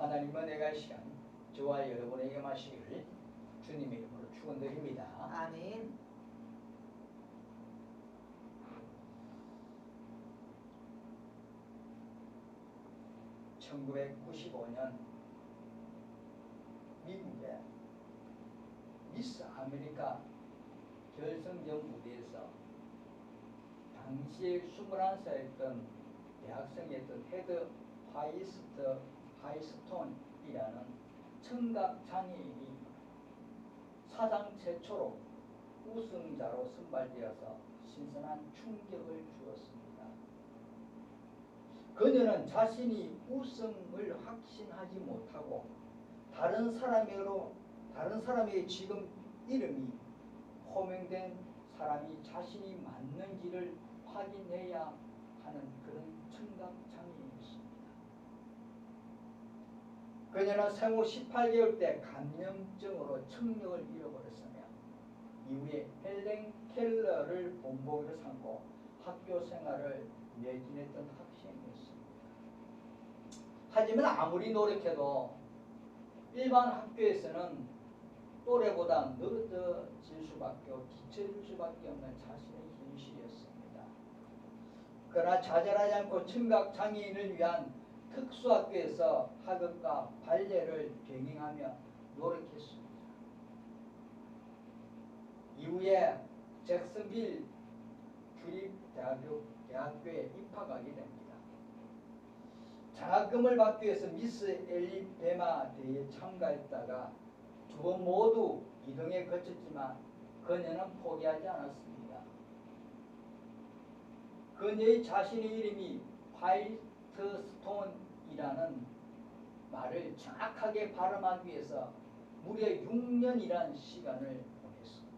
하나님은 내가 이 시간 저와 여러분에게 마시기를 주님의 이름으로 축원드립니다. 아멘. (1995년) 미국의 미스 아메리카 결승전 무대에서 당시에 21살이었던 대학생이었던 헤드 하이스트 하이스톤이라는 청각 장애인이 사상 최초로 우승자로 선발되어서 신선한 충격을 주었습니다. 그녀는 자신이 우승을 확신하지 못하고 다른 사람으로 다른 사람의 지금 이름이 호명된 사람이 자신이 맞는지를 확인해야 하는 그런 청각 장애인이었습니다. 그녀는 생후 18개월 때 감염증으로 청력을 잃어버렸으며 이후에 헬렌 켈러를 본보기로 삼고 학교 생활을 매진했던 학생이었습니다. 하지만 아무리 노력해도 일반 학교에서는 또래보다 늦어질 수밖에 없, 뒤처질 수밖에 없는 자신의 현실이었습니다. 그러나 좌절하지 않고 청각 장애인을 위한 특수학교에서 학업과 발레를 병행하며 노력했습니다. 이후에 잭슨빌 주립대학교 대학교에 입학하게 됩니다. 장학금을 받기 위해서 미스 엘리베마 대회에 참가했다가 두 번 모두 이등에 거쳤지만 그녀는 포기하지 않았습니다. 그녀의 자신의 이름이 화이트 스톤이라는 말을 정확하게 발음하기 위해서 무려 6년이란 시간을 보냈습니다.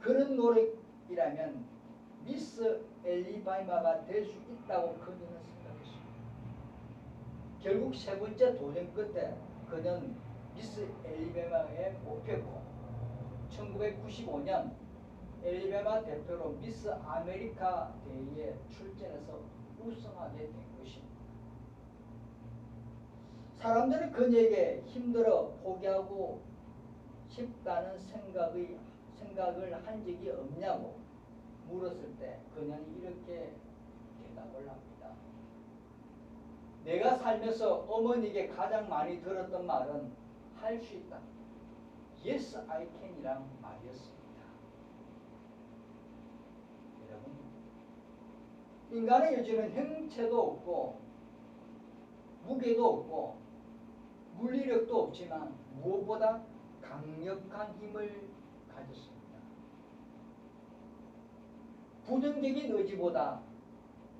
그런 노력이라면 미스 엘리바이마가 될 수 있다고 그녀는 생각했습니다. 결국 세 번째 도전 끝에 그는 미스 엘리베마에 뽑혔고 1995년 엘리베마 대표로 미스 아메리카 대회에 출전해서 우승하게 된 것입니다. 사람들은 그녀에게 힘들어 포기하고 싶다는 생각의, 생각을 한 적이 없냐고 물었을 때 그녀는 이렇게 대답을 합니다. 내가 살면서 어머니에게 가장 많이 들었던 말은 할 수 있다. Yes, I can이란 말이었습니다. 여러분, 인간의 여지는 형체도 없고 무게도 없고 물리력도 없지만 무엇보다 강력한 힘을 가졌습니다. 부정적인 의지보다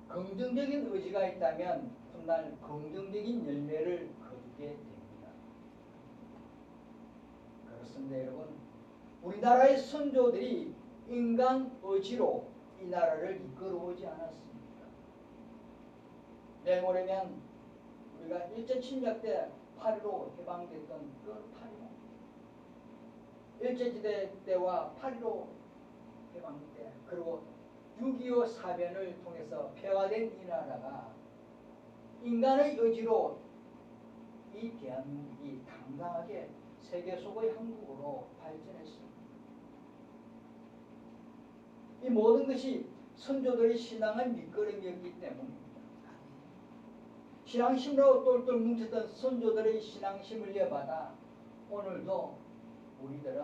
긍정적인 의지가 있다면 훗날 긍정적인 열매를 거두게 됩니다. 그렇습니다, 여러분. 우리나라의 선조들이 인간 의지로 이 나라를 이끌어오지 않았습니까? 내일 모레면 우리가 일제 침략 때8.15 해방됐던 그8.15 일제지대 때와 8.15 해방 때 그리고 6.25 사변을 통해서 폐화된 이 나라가 인간의 의지로 이 대한민국이 당당하게 세계 속의 한국으로 발전했습니다. 이 모든 것이 선조들의 신앙의 밑거름이었기 때문입니다. 신앙심으로 똘똘 뭉쳤던 선조들의 신앙심을 이어받아 오늘도 우리들은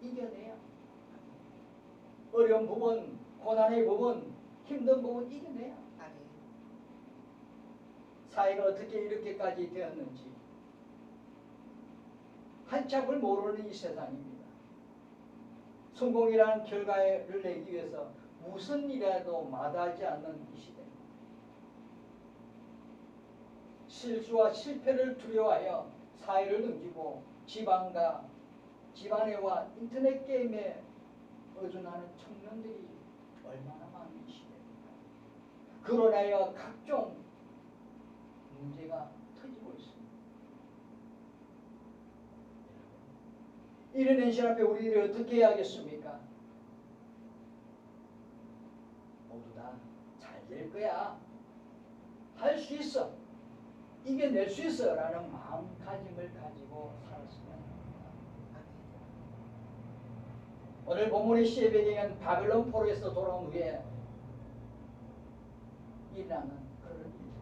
이겨내야 어려운 부분, 고난의 부분, 힘든 부분 이겨내야. 사회가 어떻게 이렇게까지 되었는지 한참을 모르는 이 세상입니다. 성공이라는 결과를 내기 위해서 무슨 일이라도 마다하지 않는 이 시대. 실수와 실패를 두려워하여 사회를 넘기고 지방과 집안에와 인터넷 게임에 의존하는 청년들이 얼마나 많은 이 시대입니까? 인하여 각종 문제가 터지고 있습니다. 이런 현실 앞에 우리들이 어떻게 해야겠습니까? 모두 다 잘 될 거야. 할 수 있어. 이겨낼 수 있어라는 마음가짐을 가지고 살았으면 합니다. 오늘 본문의 시의 배경은 바벨론 포로에서 돌아온 후에 일어나는 그런 일들입니다.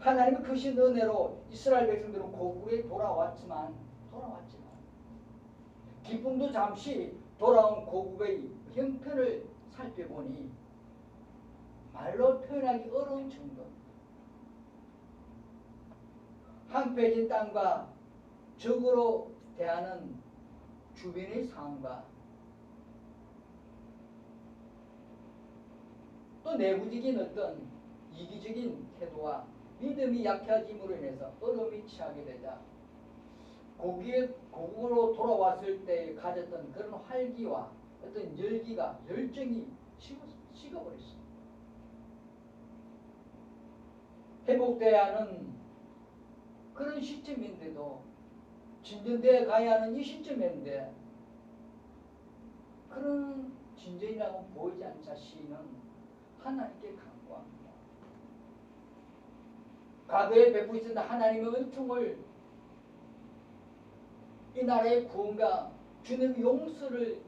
하나님의 크신 은혜로 이스라엘 백성들은 고국에 돌아왔지만 돌아왔지만 기쁨도 잠시 돌아온 고국의 형편을 살펴보니 말로 표현하기 어려운 정도. 황폐해진 땅과 적으로 대하는 주변의 상황과 또 내부적인 어떤 이기적인 태도와 믿음이 약해짐으로 인해서 어려움이 취하게 되자 고기에 고국으로 돌아왔을 때 가졌던 그런 활기와 어떤 열기가 열정이 식어, 식어버렸어. 회복돼야 하는 그런 시점인데도 진전돼 가야 하는 이 시점인데 그런 진전이라고 보이지 않자 시인은 하나님께 간구합니다. 과거에 베푸시던 하나님의 은총을 이 나라의 구원과 주님의 용서를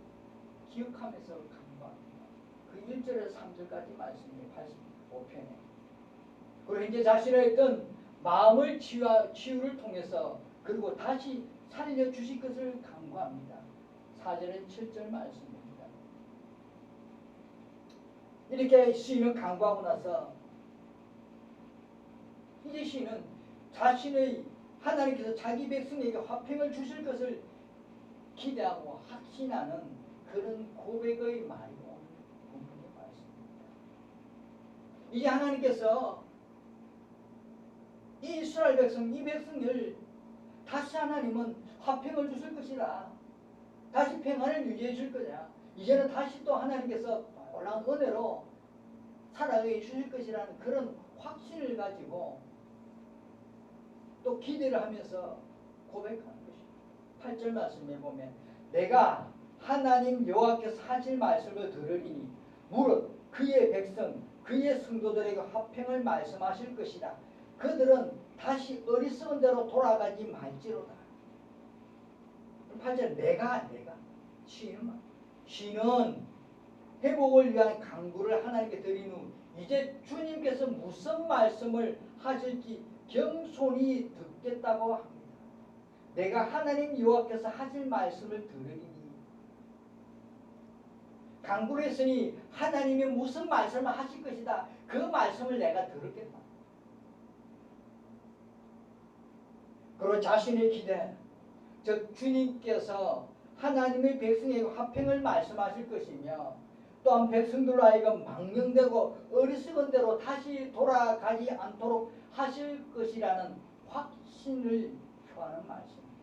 기억하면서 간구합니다. 그 1절에서 3절까지 말씀이 85편에 그리고 이제 자신의 어떤 마음을 치유, 치유를 통해서 그리고 다시 살려 주실 것을 간구합니다. 4절에 7절 말씀입니다. 이렇게 시인은 간구하고 나서 이제 시인은 자신의 하나님께서 자기 백성에게 화평을 주실 것을 기대하고 확신하는 그런 고백의 말이 오늘 본문의 말씀입니다. 이제 하나님께서 이 이스라엘 백성, 이 백성을 다시 하나님은 화평을 주실 것이라. 다시 평안을 유지해 줄 거냐. 이제는 다시 또 하나님께서 올라온 은혜로 살아가게 주실 것이라는 그런 확신을 가지고 또 기대를 하면서 고백하는 것입니다. 8절 말씀에 보면 내가 하나님 여호와께서 하실 말씀을 들으리니 무릇 그의 백성 그의 성도들에게 화평을 말씀하실 것이라 그들은 다시 어리석은 대로 돌아가지 말지로다. 8절 내가 내가 시인은 시는 회복을 위한 강구를 하나님께 드린 후 이제 주님께서 무슨 말씀을 하실지 겸손히 듣겠다고 합니다. 내가 하나님 여호와께서 하실 말씀을 들으리니 강구를 했으니 하나님이 무슨 말씀을 하실 것이다. 그 말씀을 내가 들었겠다. 그리고 자신의 기대, 즉 주님께서 하나님의 백성에게 화평을 말씀하실 것이며 또한 백성들로 하여금 망령되고 어리석은 대로 다시 돌아가지 않도록 하실 것이라는 확신을 표하는 말씀입니다.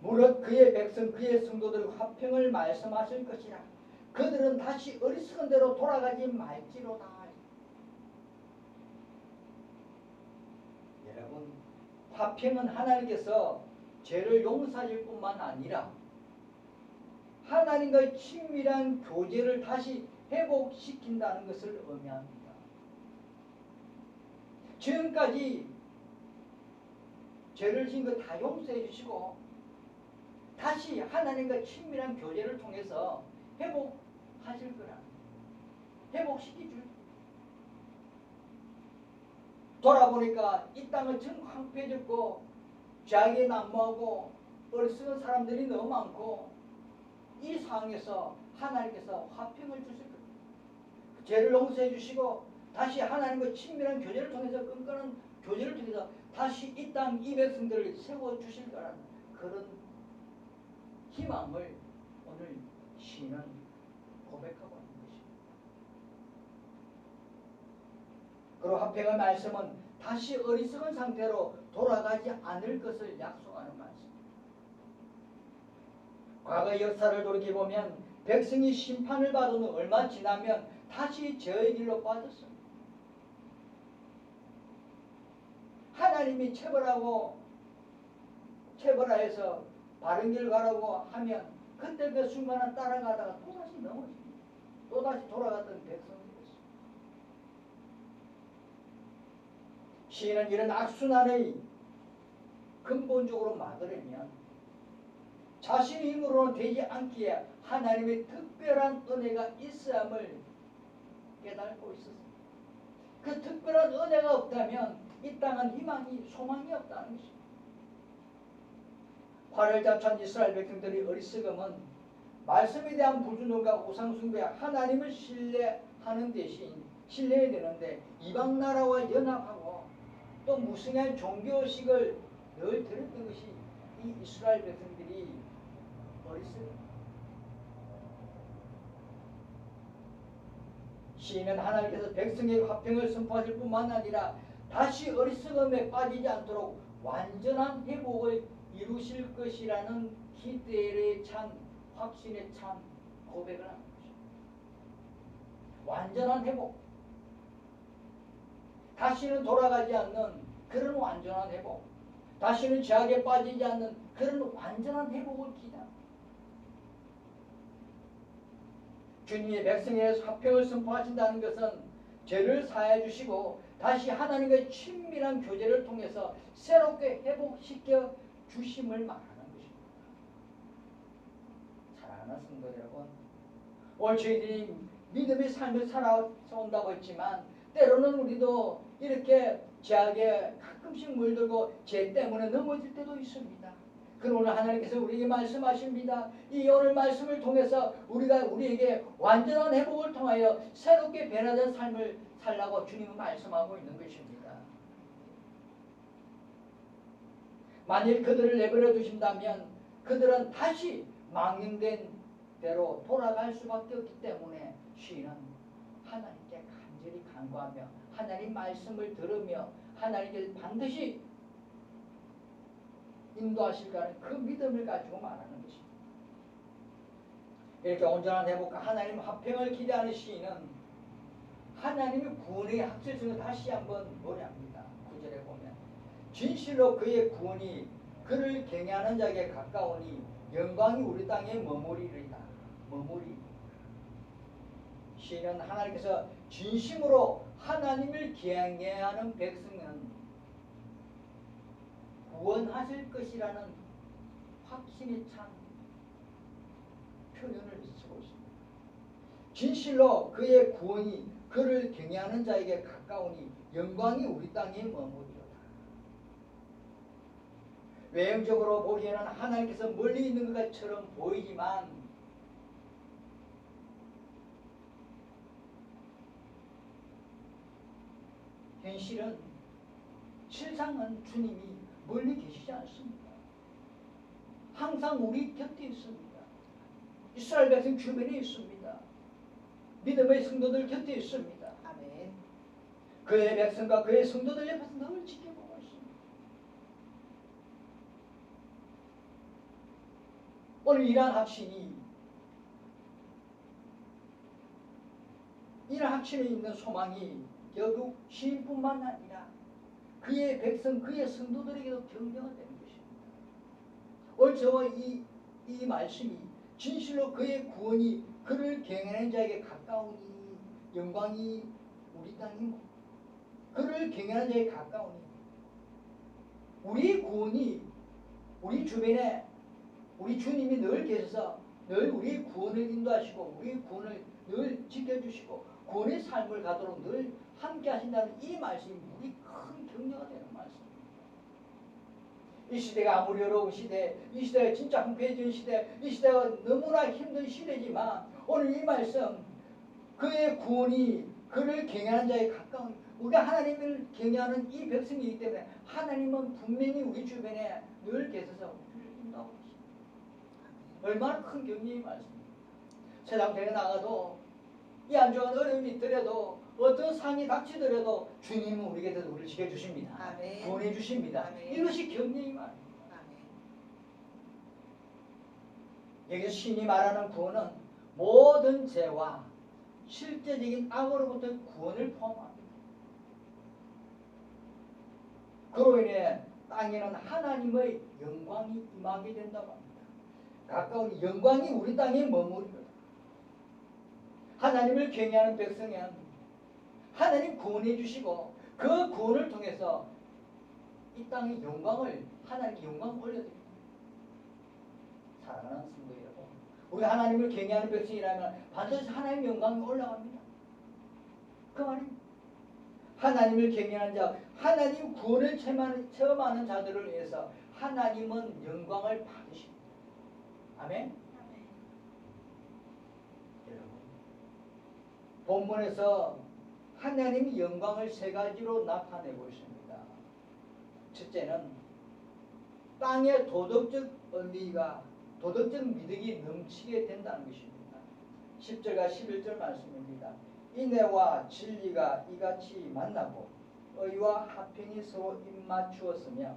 무릇 그의 백성 그의 성도들 화평을 말씀하실 것이라 그들은 다시 어리석은 대로 돌아가지 말지로다. 여러분 화평은 하나님께서 죄를 용서하실 뿐만 아니라 하나님과의 친밀한 교제를 다시 회복시킨다는 것을 의미합니다. 지금까지 죄를 지은 거 다 용서해 주시고 다시 하나님과 친밀한 교제를 통해서 회복하실 거라. 회복시키 줄. 돌아보니까 이 땅은 전 황폐해졌고 죄악에 난무하고 어리석은 사람들이 너무 많고 이 상황에서 하나님께서 화평을 주실 겁니다. 죄를 용서해 주시고 다시 하나님과 친밀한 교제를 통해서 끈끈한 교제를 통해서 다시 이 땅 이 백성들을 세워 주실 거라는 그런 희망을 오늘 시는 고백하고 있는 것입니다. 그리고 화평의 말씀은 다시 어리석은 상태로 돌아가지 않을 것을 약속하는 말씀입니다. 과거 역사를 돌이켜보면 백성이 심판을 받은 후 얼마 지나면 다시 죄의 길로 빠졌습니다. 하나님이 체벌하고 체벌하여서 바른 길 가라고 하면 그때 그 순간은 따라가다가 또다시 넘어집니다. 또다시 돌아갔던 백성들이었습니다. 시인은 이런 악순환의 근본적으로 막으려면 자신의 힘으로는 되지 않기에 하나님의 특별한 은혜가 있어야함을 깨닫고 있었습니다. 그 특별한 은혜가 없다면 이 땅은 희망이 소망이 없다는 것입니다. 화를 잡찬 이스라엘 백성들이 어리석음은 말씀에 대한 불순종과 우상숭배 하나님을 신뢰하는 대신 신뢰해야 되는데 이방 나라와 연합하고 또 무성한 종교의식을 늘 들었던 것이 이 이스라엘 백성들이 어리석음 시인은 하나님께서 백성에게 화평을 선포하실 뿐만 아니라 다시 어리석음에 빠지지 않도록 완전한 회복을 이루실 것이라는 기대에 찬 확신에 찬 고백을 하는 것입니다. 완전한 회복. 다시는 돌아가지 않는 그런 완전한 회복. 다시는 죄악에 빠지지 않는 그런 완전한 회복을 기대합니다. 주님의 백성에 화평을 선포하신다는 것은 죄를 사해 주시고 다시 하나님과의 친밀한 교제를 통해서 새롭게 회복시켜 주심을 말하는 것입니다. 사랑하는 성도 여러분, 오늘 저희들이 믿음의 삶을 살아온다고 했지만 때로는 우리도 이렇게 죄악에 가끔씩 물들고 죄 때문에 넘어질 때도 있습니다. 그러나 오늘 하나님께서 우리에게 말씀하십니다. 이 오늘 말씀을 통해서 우리가 우리에게 완전한 회복을 통하여 새롭게 변화된 삶을 살라고 주님은 말씀하고 있는 것입니다. 만일 그들을 내버려 두신다면 그들은 다시 망령된 대로 돌아갈 수밖에 없기 때문에 시인은 하나님께 간절히 간구하며 하나님 말씀을 들으며 하나님께 반드시 인도하실까는 그 믿음을 가지고 말하는 것입니다. 이렇게 온전한 회복과 하나님 화평을 기대하는 시인은 하나님의 구원의 확실성을 다시 한번 노래합니다. 구절에 보면 진실로 그의 구원이 그를 경외하는 자에게 가까우니 영광이 우리 땅에 머무리리다. 머무리. 시인은 하나님께서 진심으로 하나님을 경외하는 백성은 구원하실 것이라는 확신이 찬 표현을 쓰고 있습니다. 진실로 그의 구원이 그를 경외하는 자에게 가까우니 영광이 우리 땅에 머무리로다. 외형적으로 보기에는 하나님께서 멀리 있는 것처럼 보이지만 현실은 실상은 주님이 멀리 계시지 않습니다. 항상 우리 곁에 있습니다. 이스라엘 백성 주변에 있습니다. 믿음의 성도들 곁에 있습니다. 아멘. 그의 백성과 그의 성도들 옆에서 늘 지켜보고 있습니다. 오늘 이러한 확신이 이러한 확신에 있는 소망이 결국 시인뿐만 아니라 그의 백성, 그의 성도들에게도 격려가 되는 것입니다. 오늘 저와 이, 이 말씀이 진실로 그의 구원이 그를 경외하는 자에게 가까우니 영광이 우리 땅이고 그를 경외하는 자에게 가까우니 우리 구원이 우리 주변에 우리 주님이 늘 계셔서 늘 우리 구원을 인도하시고 우리 구원을 늘 지켜주시고 구원의 삶을 가도록 늘 함께 하신다는 이 말씀이 우리 큰 격려가 되는 말씀입니다. 이 시대가 아무리 어려운 시대, 이 시대가 진짜 황폐해진 시대, 이 시대가 너무나 힘든 시대지만 오늘 이 말씀 그의 구원이 그를 경외하는 자에 가까운 우리가 하나님을 경외하는 이 백성이기 때문에 하나님은 분명히 우리 주변에 늘 계셔서 우리를 인도하고 계십니다. 얼마나 큰 격려의 말씀입니다. 세상 대에 나가도 이 안중한 어려움이 있더라도 어떤 상이 닥치더라도 주님은 우리 곁에서 우리를 지켜주십니다. 아멘. 구원해 주십니다. 아멘. 이것이 격려의. 아멘. 여기서 신이 말하는 구원은 모든 죄와 실제적인 악으로부터 구원을 포함합니다. 그로 인해 땅에는 하나님의 영광이 임하게 된다고 합니다. 가까운 영광이 우리 땅에 머무르다. 하나님을 경외하는 백성은 하나님 구원해 주시고 그 구원을 통해서 이 땅의 영광을 하나님께 영광 올려드립니다. 사랑하는 성도 여러분, 우리 하나님을 경외하는 백성이라면 반드시 하나님의 영광이 올라갑니다. 그 말입니다. 하나님을 경외하는 자, 하나님 구원을 체험하는, 체험하는 자들을 위해서 하나님은 영광을 받으십니다. 아멘. 여러분, 본문에서 하나님의 영광을 세 가지로 나타내고 있습니다. 첫째는 땅의 도덕적 의미가 도덕적 미덕이 넘치게 된다는 것입니다. 10절과 11절 말씀입니다. 인애와 진리가 이같이 만나고 의와 화평이 서로 입맞추었으며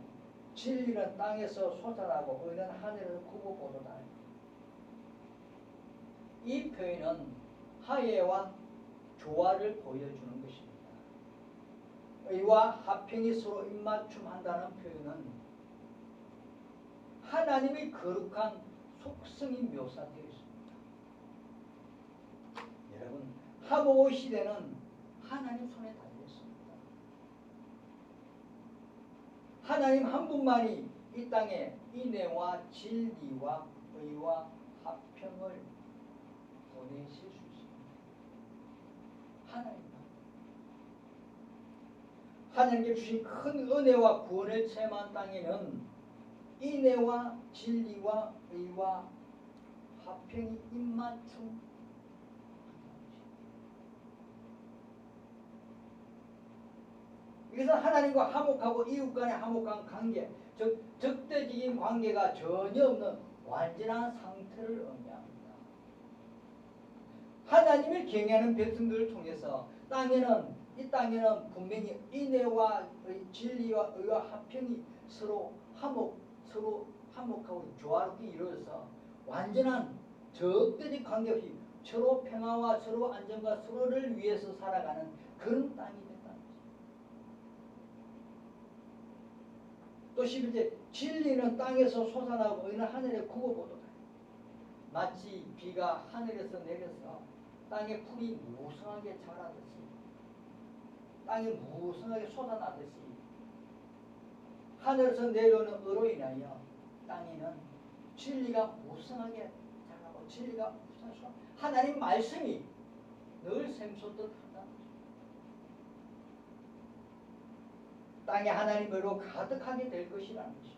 진리는 땅에서 솟아나고 의는 하늘에서 구고보도다. 이 표현은 하예와 조화를 보여주는 것입니다. 의와 화평이 서로 입맞춤한다는 표현은 하나님의 거룩한 속성이 묘사되어 있습니다. 여러분, 하모 시대는 하나님 손에 달렸습니다. 하나님 한 분만이 이 땅에 인애와 진리와 의와 수 있습니다. 하나님만. 하나님께 주신 큰 은혜와 구원을 체험한 땅에는 인애와 진리와 의와 화평이 입맞춤 그래서 하나님과 화목하고 이웃 간의 화목한 관계, 즉 적대적인 관계가 전혀 없는 완전한 상태를 의미합니다. 하나님을 경외하는 백성들을 통해서 땅에는 이 땅에는 분명히 인애와 진리와 의와 화평이 서로 화목, 서로 화목하고 조화롭게 이루어져서 완전한 적대적 관계 없이 서로 평화와 서로 안정과 서로를 위해서 살아가는 그런 땅이 또 11절 진리는 땅에서 솟아나고 의는 하늘에 구워보도다. 마치 비가 하늘에서 내려서 땅에 풀이 무성하게 자라듯이 땅에 무성하게 솟아나듯이 하늘에서 내려오는 의로 인하여 땅에는 진리가 무성하게 자라고 진리가 무성하게 하나님 말씀이 늘 샘솟듯 땅에 하나님으로 가득하게 될 것이라는 것입니다.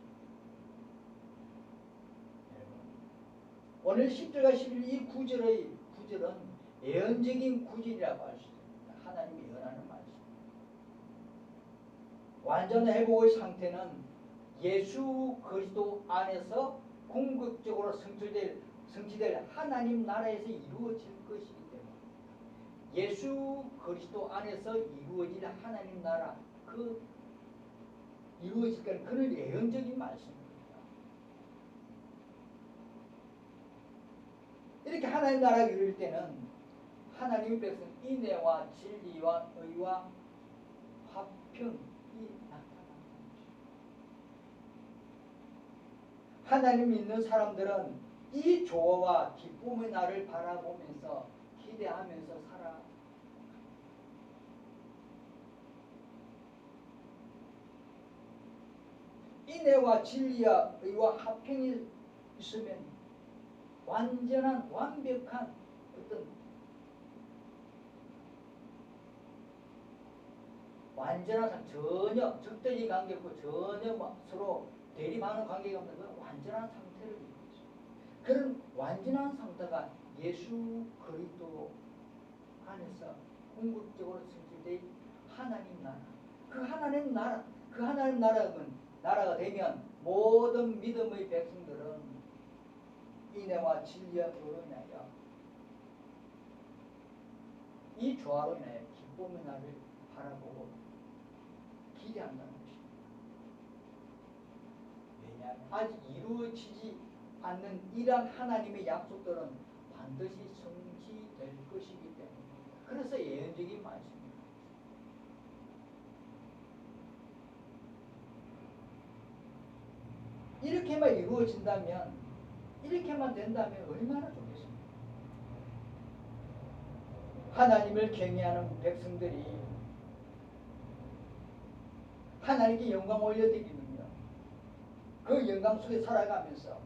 오늘 10절과 11절 이 구절의 구절은 예언적인 구절이라고 할 수 있습니다. 하나님이 예언하는 말씀. 완전 회복의 상태는 예수 그리스도 안에서 궁극적으로 성취될, 성취될 하나님 나라에서 이루어질 것이기 때문에 예수 그리스도 안에서 이루어질 하나님 나라 그 이루어질 거는 그런 예언적인 말씀입니다. 이렇게 하나님 나라가 이룰 때는 하나님의 백성 인애와 진리와 의와 화평이 나타난다. 하나님 믿는 사람들은 이 조화와 기쁨의 날을 바라보면서 기대하면서 살아 인애와 진리와 의와 화평이 있으면 완전한 완벽한 어떤 완전한 전혀 적대적인 관계 없고 전혀 뭐 서로 대립하는 관계가 없는 그런 완전한 상태를 이루죠. 그런 완전한 상태가 예수 그리스도 안에서 궁극적으로 성취된 하나님 나라. 그 하나님 나라, 그 하나님 나라는 나라가 되면 모든 믿음의 백성들은 인애와 진리와 의로 인하여 이 조화로 인하여 기쁨의 날을 바라보고 기대한다는 것입니다. 왜냐하면 아직 이루어지지 않는 이러한 하나님의 약속들은 반드시 성취될 것이기 때문입니다. 그래서 예언적인 말씀 이렇게만 이루어진다면 이렇게만 된다면 얼마나 좋겠습니까? 하나님을 경외하는 백성들이 하나님께 영광 올려드리면요. 그 영광 속에 살아가면서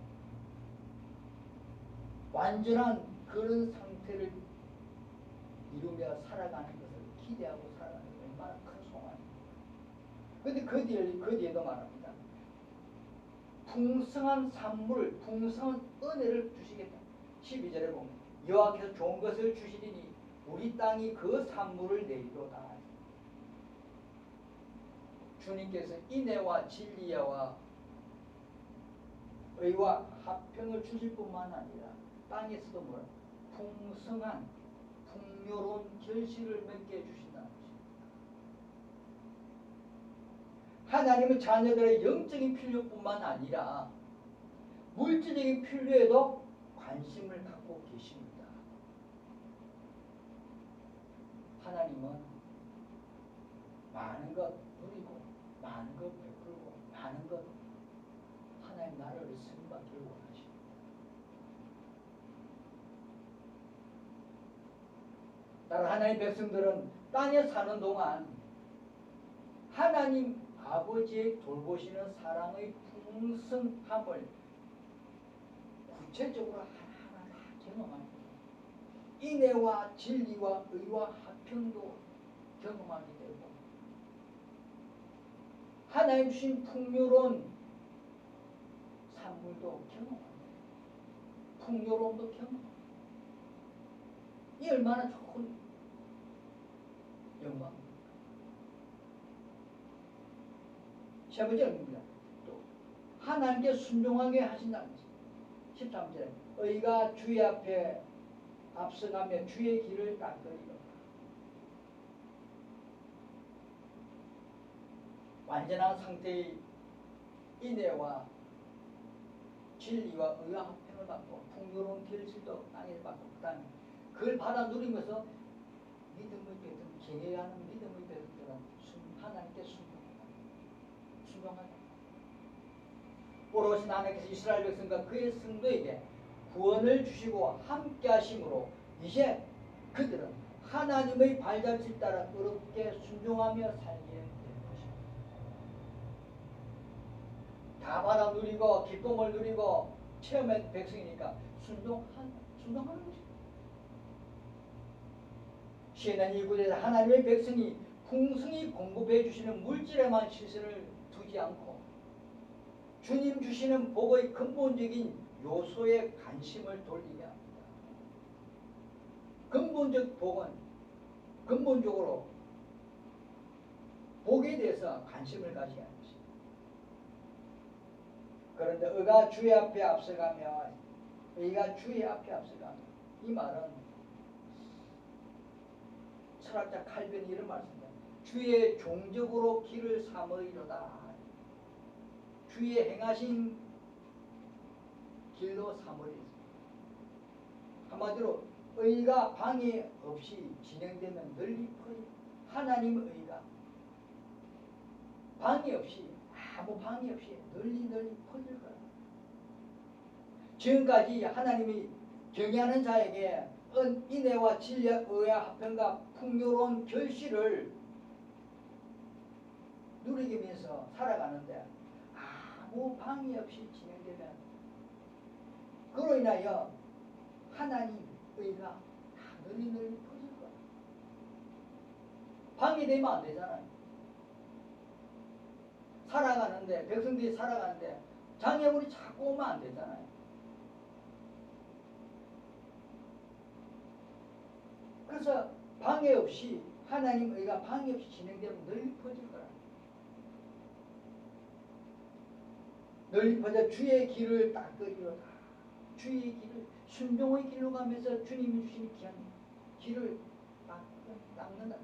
완전한 그런 상태를 이루며 살아가는 것을 기대하고 살아가는 게 얼마나 큰 소망입니까? 근데 그 뒤에, 그 뒤에도 말합니다. 풍성한 산물, 풍성한 은혜를 주시겠다. 12절에 보면 여호와께서 좋은 것을 주시리니 우리 땅이 그 산물을 내리로다. 주님께서 인애와 진리와 의와 합평을 주실 뿐만 아니라 땅에서도 뭐라 풍성한 풍요로운 결실을 맺게 해주신다는 것입니다. 하나님은 자녀들의 영적인 필요뿐만 아니라 물질적인 필요에도 관심을 갖고 계십니다. 하나님은 많은 것 많은 것 베풀고 많은 것 하나님 나라를 승받기를 원하십니다. 따라 하나님 백성들은 땅에 사는 동안 하나님 아버지의 돌보시는 사랑의 풍성함을 구체적으로 하나하나 다 경험합니다. 인애와 진리와 의와 합평도 경험하게 되고 하나님 주신 풍요로운 산물도 경험합니다. 풍요로움도 경험합니다. 이 얼마나 좋은 영광입니까? 세 번째입니다. 또 하나님께 순종하게 하신다는 것입니다. 13절에 의가 주의 앞에 앞서가며 주의 길을 닦으리로다. 완전한 상태의 인애와 진리와 의와 합평을 받고 풍요로운 결실도 땅에 받고 그 다음에 그걸 받아 누리면서 믿음의 배들 경외하는 믿음의 배들은 하나님께 순종한다. 순종한다. 오롯이 하나님께서 이스라엘 백성과 그의 성도에게 구원을 주시고 함께 하심으로 이제 그들은 하나님의 발자취를 따라 어렵게 순종하며 될 것입니다. 다 받아 누리고 기쁨을 누리고 체험한 백성이니까 순종한, 순종하는 것입니다. 시는 이곳에서 하나님의 백성이 풍성히 공급해 주시는 물질에만 시선을 두지 않고 주님 주시는 복의 근본적인 요소에 관심을 돌리게 합니다. 근본적 복은 근본적으로 복에 대해서 관심을 가져야 것입니다. 그런데 의가 주의 앞에 앞서가며 의가 주의 앞에 앞서가며 이 말은 철학자 칼빈이 이런 말씀입니다. 주의 종적으로 길을 삼으리로다. 주의 행하신 길로 삼으리. 한마디로 의가 방해 없이 진행되면 널리 퍼지. 하나님의 의가 방해 없이 아무 방해 없이 널리 널리 퍼질 거야. 지금까지 하나님이 경외하는 자에게 은 인애와 진리와 의와 합평과 풍요로운 결실을 누리면서 살아가는데 아무 방해 없이 진행되면 그로 인하여 하나님 의가 다 널리 널리 퍼질 거야. 방해되면 안 되잖아요. 살아가는데 백성들이 살아가는데 장애물이 자꾸 오면 안 되잖아요. 그래서 방해 없이 하나님 의가 방해 없이 진행되면 널리 퍼질 거야. 널리 퍼져 주의 길을 닦으리로다. 주의 길을 순종의 길로 가면서 주님이 주신 귀한 길을 닦는다.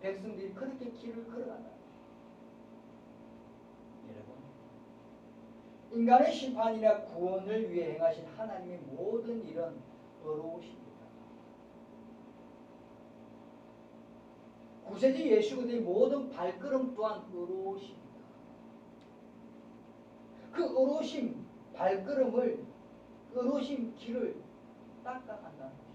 백성들이 그렇게 길을 걸어간다. 여러분, 인간의 심판이나 구원을 위해 행하신 하나님의 모든 일은 어려우십니다. 구세주 예수 그리스도의 모든 발걸음 또한 어려우십니다. 그 어려우심 발걸음을 어려우심 길을 닦아간다는 것입니다.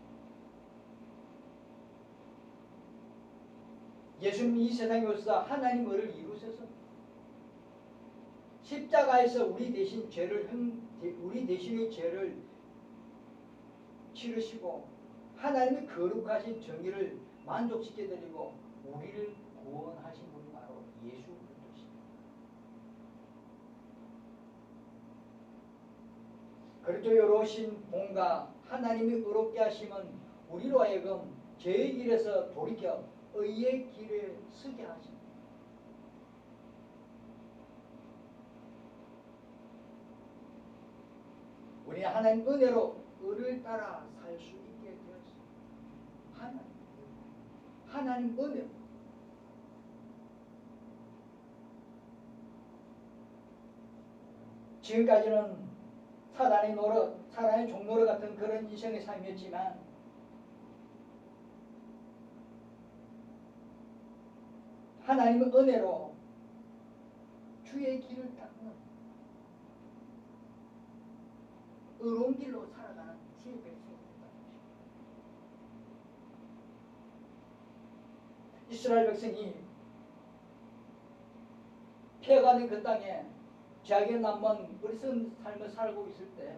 예수님 이 세상에 오셔서 하나님 을을 이루셔서 십자가에서 우리 대신 죄를 형- 우리 대신의 죄를 치르시고 하나님의 거룩하신 정의를 만족시켜 드리고 우리를 구원하신 분이 바로 예수 그리스도십니다. 그리스도 여로신 본가 하나님이 의롭게 하심은 우리로 하여금 죄의 길에서 돌이켜 의의 길에 서게 하십니다. 우리 하나님 은혜로 의를 따라 살 수 있게 되었습니다. 하나님, 하나님 은혜. 지금까지는 사단의 노릇, 사단의 종노릇 같은 그런 인생의 삶이었지만 하나님의 은혜로 주의 길을 닦는 의로운 길로 살아가는 주의 백성이 된다. 이스라엘 백성이 피해가 된 그 땅에 자기의 남만 어리석은 삶을 살고 있을 때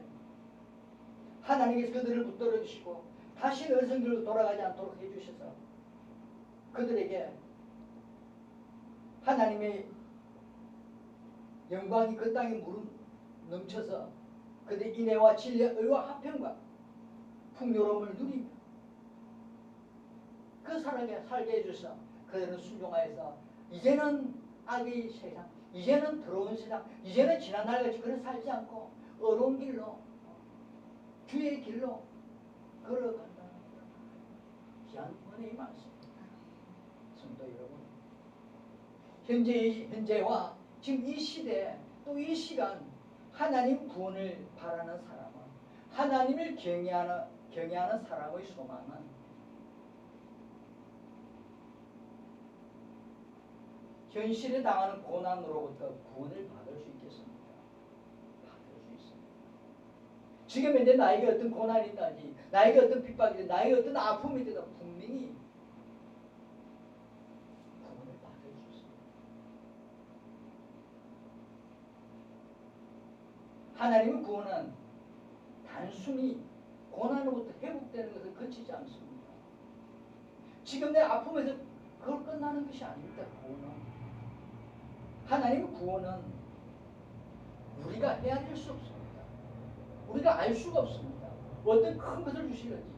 하나님께서 그들을 붙들어 주시고 다시 어리석은 길로 돌아가지 않도록 해주셔서 그들에게 하나님의 영광이 그 땅에 무름 넘쳐서 그들의 인애와 진리와 의와 화평과 풍요로움을 누리며 그 살게 살게 해주셔 그들은 순종하여서 이제는 악의 세상 이제는 더러운 세상 이제는 지난날같이 그래 살지 않고 어려운 길로 주의 길로 걸어간다는 귀한 은혜의 말씀입니다 성도 여러분 현재 현재와 지금 이 시대 또 이 시간 하나님 구원을 바라는 사람은 하나님을 경외하는 경외하는 사람의 소망은 현실에 당하는 고난으로부터 구원을 받을 수 있겠습니까? 받을 수 있습니다. 지금 현재 나에게 어떤 고난이 있다든지 나에게 어떤 핍박이 있다 나에게 어떤 아픔이 있다 분명히 구원을 받을 수 있습니다. 하나님의 구원은 단순히 고난으로부터 회복되는 것을 거치지 않습니다. 지금 내 아픔에서 그걸 끝나는 것이 아닙니다. 구원은 하나님의 구원은 우리가 헤아릴 수 없습니다. 우리가 알 수가 없습니다. 어떤 큰 것을 주시는지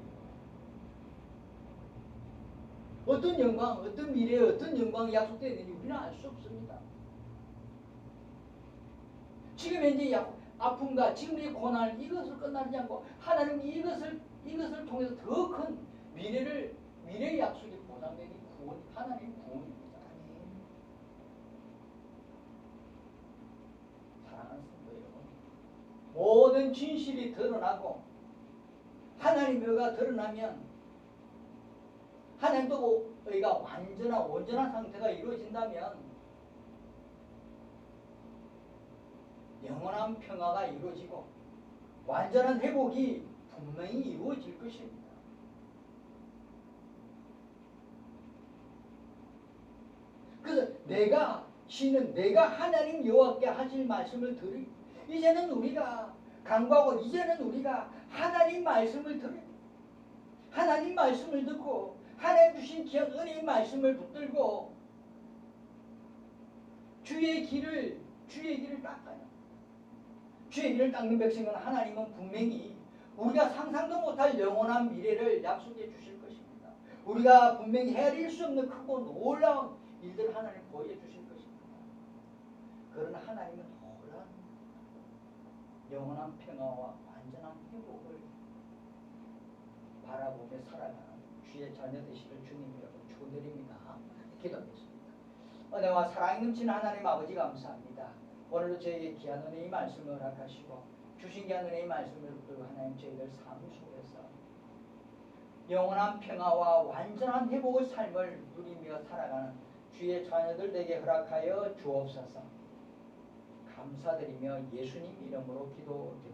어떤 영광, 어떤 미래, 어떤 영광이 약속되어 있는지 우리는 알 수 없습니다. 지금 현재 약, 아픔과 지금의 고난 이것을 끝나지 않고 하나님 이것을 이것을 통해서 더 큰 미래를 미래의 약속이 보장되는 구원 하나님 구원입니다. 사랑하는 성도 여러분, 모든 진실이 드러나고 하나님의 가 드러나면 하나님도 의가 완전한 온전한 상태가 이루어진다면 영원한 평화가 이루어지고 완전한 회복이 분명히 이루어질 것입니다. 그래서 내가 쉬는 내가 하나님 여호와께 하실 말씀을 들으 이제는 우리가 강구하고 이제는 우리가 하나님 말씀을 들으 하나님 말씀을 듣고 하나님 주신 귀한 은혜의 말씀을 붙들고 주의 길을 주의 길을 닦아요. 주의 길을 닦는 백성은 하나님은 분명히 우리가 상상도 못할 영원한 미래를 약속해 주실 것입니다. 우리가 분명히 헤아릴 수 없는 크고 놀라운 일들을 하나님 보여주실 것입니다. 그러나 하나님은 놀라운 영원한 평화와 완전한 행복을 바라보며 살아가는 주의 자녀 되시길 주님 여러분 축원드립니다. 기도하겠습니다. 은혜와 사랑이 넘치는 하나님 아버지 감사합니다. 오늘도 저에게 귀한 은혜의 말씀을 허락하시고 주신 귀한 은혜의 말씀을 붙들고 하나님 저희들 삶 속에서 영원한 평화와 완전한 회복의 삶을 누리며 살아가는 주의 자녀들 되게 허락하여 주옵소서 감사드리며 예수님 이름으로 기도드립니다.